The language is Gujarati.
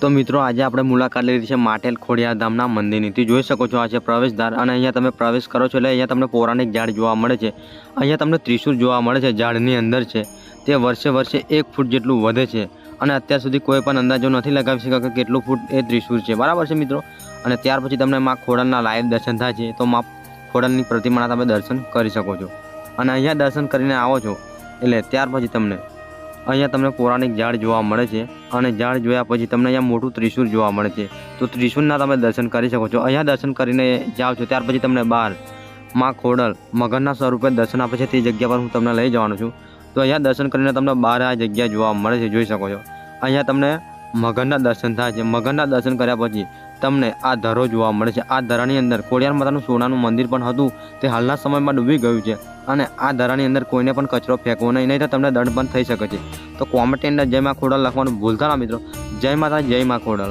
તો મિત્રો, આજે આપણે મુલાકાત લીધી છે માટેલ ખોડિયા ધામના મંદિરની. થી જોઈ શકો છો, આ છે પ્રવેશદ્વાર અને અહીંયા તમે પ્રવેશ કરો છો એટલે અહીંયા તમને પૌરાણિક ઝાડ જોવા મળે છે. અહીંયા તમને ત્રિશુર જોવા મળે છે, ઝાડની અંદર છે. તે વર્ષે વર્ષે એક ફૂટ જેટલું વધે છે અને અત્યાર સુધી કોઈ પણ અંદાજો નથી લગાવી શક્યો કે કેટલું ફૂટ એ ત્રિશુર છે. બરાબર છે મિત્રો? અને ત્યાર પછી તમને મા ખોડલના લાઈવ દર્શન થાય છે. તો મા ખોડલની પ્રતિમાના તમે દર્શન કરી શકો છો. અને અહીંયા દર્શન કરીને આવો છો. એટલે ત્યાર પછી તમને અહીંયા તમને પૌરાણિક ઝાડ જોવા મળે છે અને ઝાડ જોયા પછી તમને અહીંયા મોટું ત્રિશૂળ જોવા મળે છે. તો ત્રિશૂળના તમે દર્શન કરી શકો છો. અહીંયા દર્શન કરીને જાઓ છો, ત્યાર પછી તમને બહારમાં ખોડલ મગરના સ્વરૂપે દર્શન આપે છે. તે જગ્યા પર હું તમને લઈ જવાનો છું. તો અહીંયા દર્શન કરીને તમને બહાર આ જગ્યા જોવા મળે છે, જોઈ શકો છો. અહીંયા તમને મગરના દર્શન થાય છે. મગરના દર્શન કર્યા પછી તમને આ ધરો જોવા મળે છે. આ ધરાની અંદર કોળિયાર માતાનું સોનાનું મંદિર પણ હતું. તે હાલના સમયમાં ડૂબી ગયું છે અને આ ધરાની અંદર કોઈને પણ કચરો ફેંકવો નહીં નહીં તો તમને દંડ પણ થઈ શકે છે. તો કોમેન્ટની અંદર જય માં ખોડલ લખવાનું ભૂલતા ના મિત્રો. જય માતા, જય માં ખોડલ.